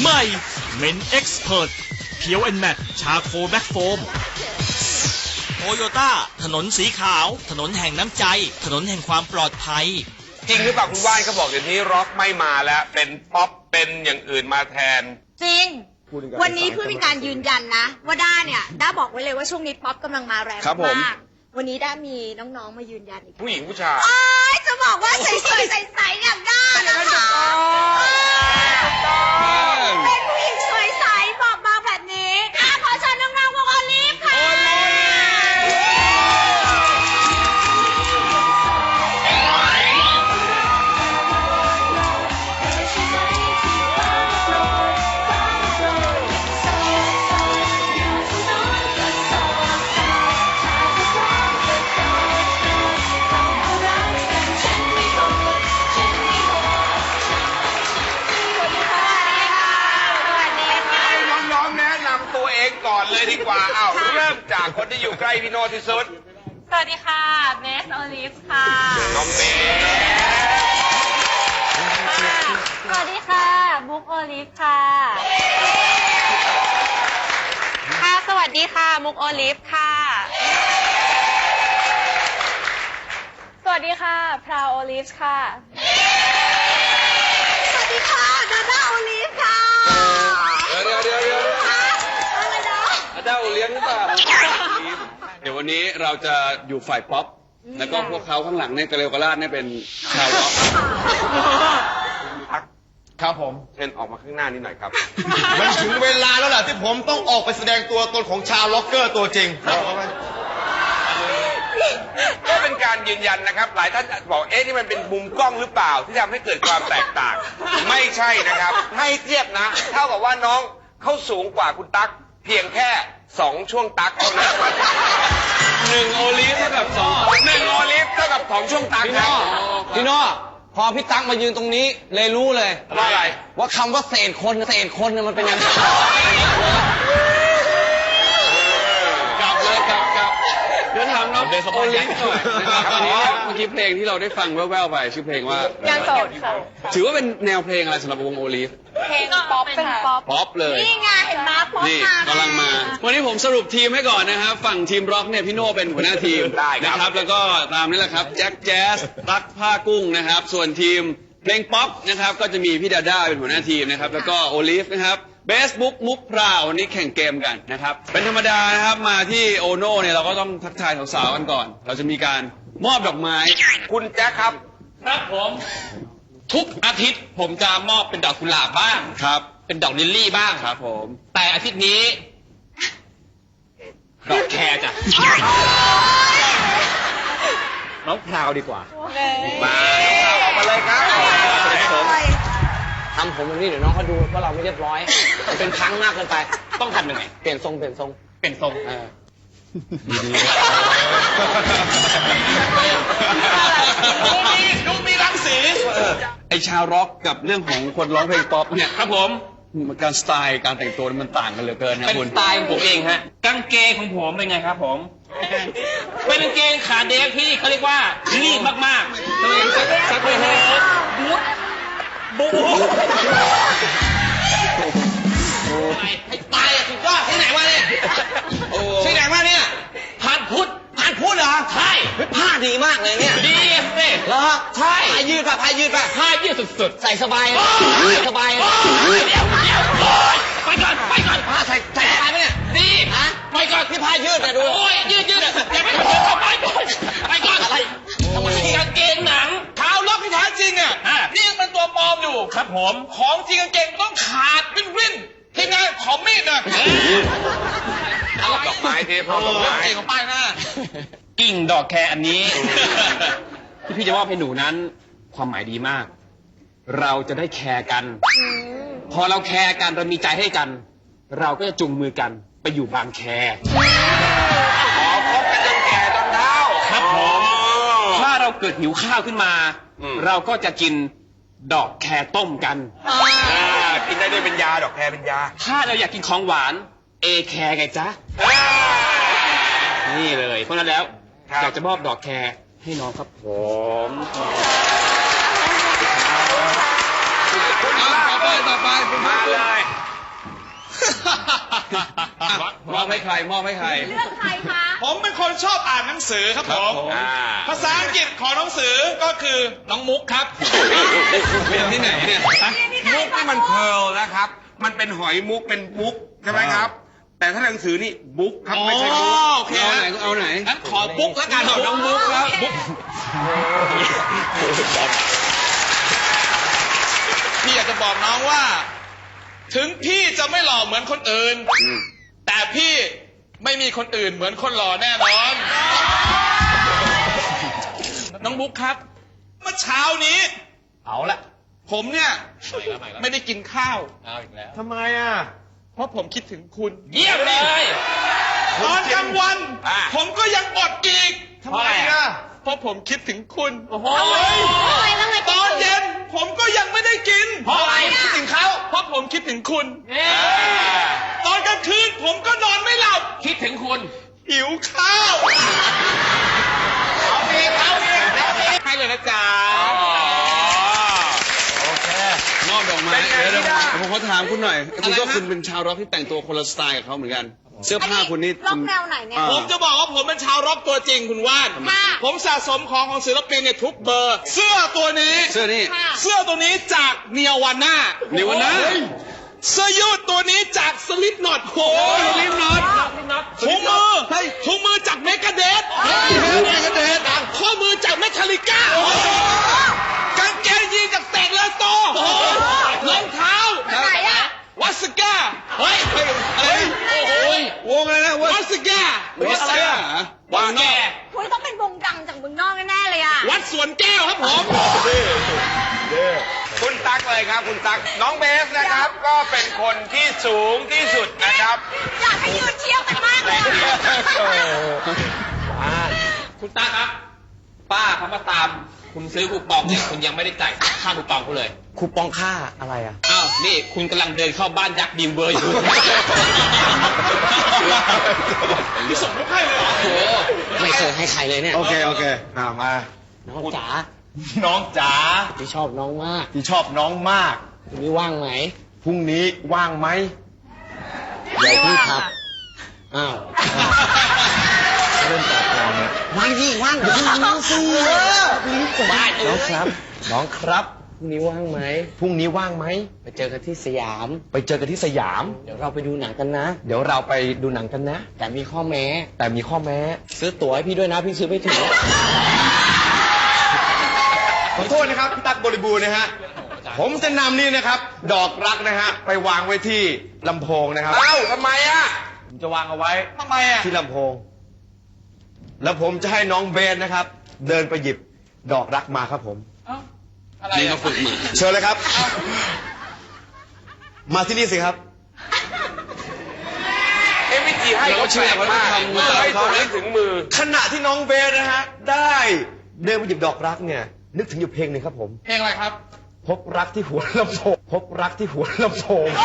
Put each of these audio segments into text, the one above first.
ใหม่เมนเอ็กซ์เพรสเพียวแอนแมทชาโคแบ็กโฟมโตโยต้าถนนสีขาว ถนนแห่งน้ำใจ ถนนแห่งความปลอดภัย จริงหรือเปล่าคุณว่านเขาบอกเดี๋ยวนี้ร็อกไม่มาแล้วเป็นป๊อปเป็นอย่างอื่นมาแทน จริง วันนี้เพื่อเป็นการยืนยันนะ ว่าด้าเนี่ยด้าบอกไว้เลยว่าช่วงนี้ป๊อปกำลังมาแรงครับผม มากวันนี้ด้ามีน้องๆมายืนยันอีกผู้หญิงผู้ชายโอ้ยจะบอกว่าใสๆใสๆอย่างด้านะคะเป็น องก่อนเลยดีกว่าอ้าวเริ่มจากคนที่อยู่ใกล้พี่โนที่สุด สวัสดีค่ะเบสโอลิฟค่ะน้องเบสสวัสดีค่ะ บุ๊กโอลิฟค่ะ ค่ะ สวัสดีค่ะ มุกโอลิฟค่ะ สวัสดีค่ะ พราวโอลิฟค่ะ สวัสดีค่ะ ดาด้าโอลิฟค่ะ อาด้าโอเลี้ยงหรือเปล่าเดี๋ยววันนี้เราจะอยู่ฝ่ายป๊อปแล้วก็พวกเขาข้างหลังเนี่ยกระเลวกระลาดเนี่ยเป็นชาวร็อกครับผม เช่นออกมาข้างหน้านิดหน่อยครับ มันถึงเวลาแล้วล่ะที่ผมต้องออกไปแสดงตัวตนของชาวล็อกเกอร์ตัวจริงก็เป็นการยืนยันนะครับ หลายท่านอาจจะบอกเอ๊ะนี่มันเป็นมุมกล้องหรือเปล่า ที่ทำให้เกิดความแตกต่าง ไม่ใช่นะครับ ให้เทียบนะ เท่ากับว่าน้องเขาสูงกว่าคุณตั๊กเพียงแค่ สองช่วงตั๊กเท่านั้นหนึ่งโอลิฟเท่ากับสองหนึ่งโอลิฟเท่ากับสองช่วงตั๊กพี่คโน่รับพี่โน่พอพี่ตั๊กมายืนตรงนี้เลยรู้เลย ว่าอะไร ว่าคำว่าเศษคนเศษคนเนี่ยมันเป็นยังไงกลับเลยกลับกลับเดี๋ยวถามน้องโอลิฟหน่อยนะครับตอนนี้เมื่อกี้เพลงที่เราได้ฟังแว่วๆไปชื่อเพลงว่า งานสดค่ะ ถือว่าเป็นแนวเพลงอะไรสำหรับวงโอลิฟ เพลงป๊อปเป็นป๊อปป๊อปเลย นี่ไงเห็นไหมป๊อปนี่มากำลังมา วันนี้ผมสรุปทีมให้ก่อนนะครับ ฝั่งทีมร็อกเนี่ยพี่โน่เป็นหัวหน้าทีมได้ครับ นะครับ แล้วก็ตามนี้แหละครับ แจ็คแจ๊สตั๊กผ้ากุ้งนะครับ ส่วนทีมเพลงป๊อปนะครับ ก็จะมีพี่ดาด้าเป็นหัวหน้าทีมนะครับ แล้วก็โอลิฟนะครับเบสบุ๊กมุกพราววันนี้แข่งเกมกันนะครับ เป็นธรรมดานะครับมาที่โอโน่เนี่ยเราก็ต้องทักทายสาวๆกันก่อน เราจะมีการมอบดอกไม้ คุณแจ็คครับ ครับผม ทุกอาทิตย์ผมจะมอบเป็นดอกกุหลาบบ้าง ครับ เป็นดอกลิลลี่บ้าง ครับผม แต่อาทิตย์นี้ ดอกแครจ้ะน้องพราวดีกว่ามาเอาออกมาเลยครับทำผมแบบนี้เดี๋ยวน้องเขาดูว่าเราไม่เรียบร้อยมันเป็นครั้งมากเกินไป ต้องทำยังไง เปลี่ยนทรงเปลี่ยนทรง เป็นทรงเออดูมีรัง สีไอชาวร็อกกับเรื่องของคนร้องเพลงป๊อปเนี่ยครับผมมันการสไตล์การแต่งตัวมันต่างกันเหลือเกินนะเป็นคุณสไตล์ของผมเองฮะกางเกงของผมเป็นไงครับผม เป็นกางเกงขาเดฟที่เขาเรียกว่ารีบมากๆตัวเองสักสักเลยบูทบูทให้ตายอะสุดยอดที่ไหนวะเนี่ยที่ไหนมาเนี่ยผ่านพุทธผ่านพูดเหรอใช่เฮ้ยผ้าดีมากเลยเนี่ยดีสิ เหรอใช่ผ้ายืดป่ะผ้ายืดป่ะผ้ายืดสุดๆใส่สบายนะใส่สบายนะเดี๋ยวเดี๋ยวโอ๊ยไปก่อนไปก่อนผ้าใส่ใส่สบายไหมเนี่ยดีฮะไปก่อนนี่ผ้ายืดเนี่ยดูโอ้ยยืดยืดอย่าไปเดินเข้าไปก่อนไปก่อนอะไรทำไมกางเกงหนังเท้าล็อกที่แท้จริงอะอะนี่ยังเป็นตัวปลอมอยู่ ครับผมของจริงกางเกงต้องขาดวิ่นวิ่นทีมงานขอมีดหน่อยเอาดอกไม้ทีพอดอกไม้เก่งของป้ายหน้า กิ่งดอกแครอันนี้ ที่พี่จะมอบให้หนูนั้น ความหมายดีมาก เราจะได้แคร์กัน พอเราแคร์กันเรามีใจให้กัน เราก็จะจุงมือกันไปอยู่บางแคขอพบกันจนแก่จนเฒ่าครับผม ถ้าเราเกิดหิวข้าวขึ้นมา อืม เราก็จะกินดอกแครต้มกัน อ่ากินได้ด้วยเป็นยาดอกแครเป็นยาถ้าเราอยากกินของหวานเอแคร์ไงจ๊ะนี่เลย เพราะฉะนั้นแล้วครับ อยากจะมอบดอกแคร์ ให้น้องครับผมคุณลาบอร์ต่อไปคุณมาเลยมอบให้ใครมอบให้ใคร เลือกใครคะ ผมเป็นคนชอบอ่านหนังสือครับผมภาษาอังกฤษของหนังสือก็คือน้องมุกครับเรียนที่ไหนเนี่ยมุกนี่มันเพลนะครับ มันเป็นหอยมุกเป็นมุกใช่ไหมครับ แต่ถ้าหนังสือนี่บุ๊กครับไม่ใช่บุ๊กอ๋อโอเคเอาไหนก็เอาไหนงั้นขอบุ๊กแล้วกันเอาน้องบุ๊กครับบุ๊กพี่อยากจะบอกน้องว่า ถึงพี่จะไม่หล่อเหมือนคนอื่น แต่พี่ไม่มีคนอื่นเหมือนคนหล่อแน่นอน น้องบุ๊กครับ เมื่อเช้านี้ เอาละผมเนี่ย ไม่ได้กินข้าวเอาอีกแล้วทำไมอะเพ ราะผมคิดถึงคุณเยี่ยมเลย ตอนกลางวัน อะผมก็ยังอดกินทำไมอะเพราะผมคิดถึงคุณโอ้โหทำไมทำไมตอนเย็นผมก็ยังไม่ได้กินเพราะอะไรคิดถึงเขาเพราะผมคิดถึงคุณ เอ๊ะตอนกลางคืนผมก็นอนไม่หลับคิดถึงคุณหิวข้าว เอาอีกเอาอีกเอาอีกให้เลยนะจ๊ะ มอบดอกไม้ เป็นไง เดี๋ยว พี่ดา เดี๋ยวผม ขอถามคุณหน่อย คุณก็อะไรฮะคุณเป็นชาวร็อกที่แต่งตัวคนละสไตล์กับเขาเหมือนกัน เสื้อผ้าคุณนี่ล็อกแนวไหนเนี่ย อ่า ผมจะบอกว่าผมเป็นชาวร็อกตัวจริงคุณว่าน ค่ะ ผมสะสมของของศิลปินเนี่ยทุกเบอร์ เสื้อตัวนี้ เสื้อนี่ ค่ะ เสื้อตัวนี้จากเนียววาน่า Nirvana เสื้อยืดตัวนี้จากสลิปน็อตโอ้ยสลิปน็อตถุงมือถุงมือจากเมกาเดสเมกาเดสข้อมือจากแมคคาลิก้ากางเกงยีนจากเตกเลสโตรองเท้า ไหนอะ วัสก้าเฮ้ยเฮ้ยโอ้ยว งอะไรนะวะ วัสก้า วัสก้า วัสก้า คุณต้องเป็นวงดังจากเมืองนอกแน่ๆเลยอะ วัดสวนแก้วครับผมคุณตั๊กเลยครับคุณตั๊กน้องเบสนะครับ ก็เป็นคนที่สูงที่สุดนะครับ อยากให้ยืนเทียบกันมากเลยอะคุณตาครับ ป้าเขามาตาม คุณซื้อคูปองเนี่ยคุณยังไม่ได้จ่ายค่าคูปองคุณเลยคูปองค่าอะไรอะอ้าวนี่คุณกำลังเดินเข้าบ้านยักษ์ดีมเบอร์อยู่ที่ส่งมุกให้เลยเหรอโอ้โหไม่เคยให้ใครเลยเนี่ยโอเคโอเคอ่ามา น้องจ๋าน้องจ๋าที่ชอบน้องมากที่ชอบน้องมากวันนี้ว่างไหมพรุ่งนี้ว่างไหมเดี๋ยวพี่ครับอ้าวเริ่มจากเราเนี่ยว่างที่ว่างเดี๋ยวพี่ว่างสิบ้าเอน้อองครับ น้องครับพรุ่งนี้ว่างไหมพรุ่งนี้ว่างไหมไปเจอกันที่สยาม ไปเจอกันที่สยาม เดี๋ยวเราไปดูหนังกันนะ เดี๋ยวเราไปดูหนังกันนะ แต่มีข้อแม้ แต่มีข้อแม้ ซื้อตั๋วให้พี่ด้วยนะ พี่ซื้อไม่ถึง ขอโทษนะครับพี่ตั๊กบริบูรณ์นะฮะ ผมจะนำนี่นะครับ ดอกรักนะฮะ ไปวางไว้ที่ลำโพงนะครับ เอ้าทำไมอะ ผมจะวางเอาไว้ทำไมอะ ที่ลำโพง แล้วผมจะให้น้องเบนนะครับ เดินไปหยิบดอกรักมาครับผม อะไรนี่อะเขาฝึกมาเชิญเลยครับ มาที่นี่สิครับ เอ้วิธีให้เขาแปลกมากเราเชื่อว่าเขาทำให้ตัวนี้ถึงมือ ขณะที่น้องเบนนะฮะ ได้เดินไปหยิบดอกรักเนี่ย นึกถึงอยู่เพลงหนึ่งครับผม เพลงอะไรครับ พบรักที่หัวลำโพงพบรักที่หัวลำโพงค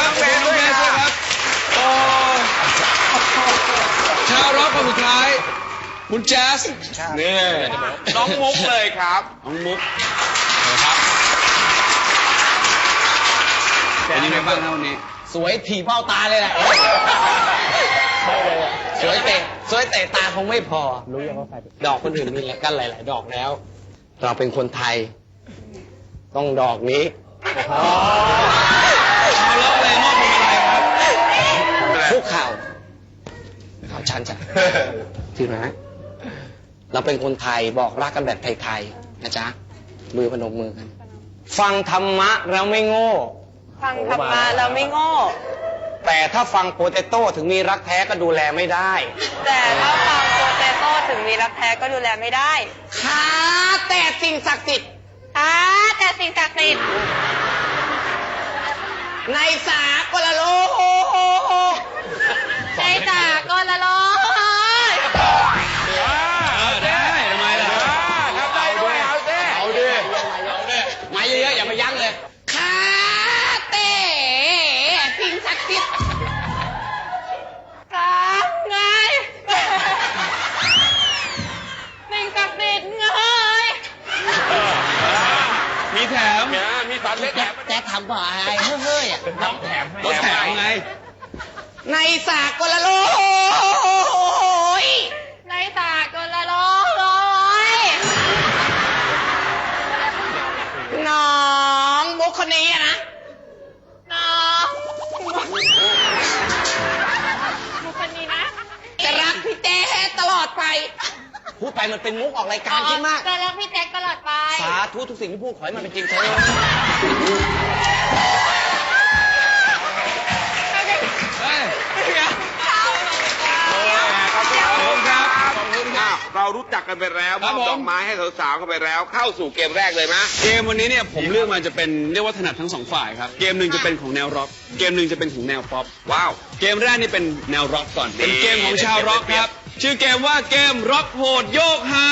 รับเบสด้วยครับโอ้ชาวร็อกคนสุดท้าย คุณแจ๊สนี่น้องมุกเลยครับน้องมุก เป็นยังไงบ้างครับวันนี้ สวยถีบเบ้าตาเลยแหละสวยเตะสวยเตะตาคงไม่พอ รู้ยังว่าใครดอกคนอื่นมีกันหลาย ๆ ดอกแล้ว เราเป็นคนไทย ต้องดอกนี้ชาวร็อกเลยมอบพวงมาลัยครับคุกเข่าเข่าชันจ้ะถือนะ เราเป็นคนไทยบอกรักกันแบบไทย ๆ นะจ๊ะ มือพนมมือกัน ฟังธรรมะเราไม่โง่ ฟังธรรมะเราไม่โง่ แต่ถ้าฟังโปเตโต้ถึงมีรักแท้ก็ดูแลไม่ได้ แต่ถ้าฟังโปเตโต้ถึงมีรักแท้ก็ดูแลไม่ได้ค่ะแต่สิ่งศักดิ์สิทธิ์อ่าแต่สิ่งศักดิ์สิทธิ์ในสากลโลกใจจาก็ละลอำบ่ายเฮ้ยๆอะน้องแถมให้รถแถมไง ในสากลโลยในสากลละร้อยร้อยน้องมุกคนนี้อะนะ น้องบุคคลนี้นะ จะรักพี่เต้ตลอดไป พูดไปมันเป็นมุกออกรายการขึ้นมากจะรักพี่แจ็คตลอดไป สาธุทุกสิ่งที่พูดขอให้มันเป็นจริงเถอะขอบคุณครับ ขอบคุณครับ เรารู้จักกันไปแล้วมครัอบบผม ดอกไม้ให้สาวๆกันไปแล้ว เข้าสู่เกมแรกเลยมะเกมวันนี้เนี่ยผมเลือกมาจะเป็นเรียกว่าถนัดทั้งสองฝ่ายครับ เกมหนึ่งจะเป็นของแนวร็อก เกมหนึ่งจะเป็นของแนวป๊อป ว้าว เกมแรกนี่เป็นแนวร็อกก่อน เป็นนี่เกมของชาวร็อกครับ ชื่อเกมว่าเกมร็อกโหดโยกฮา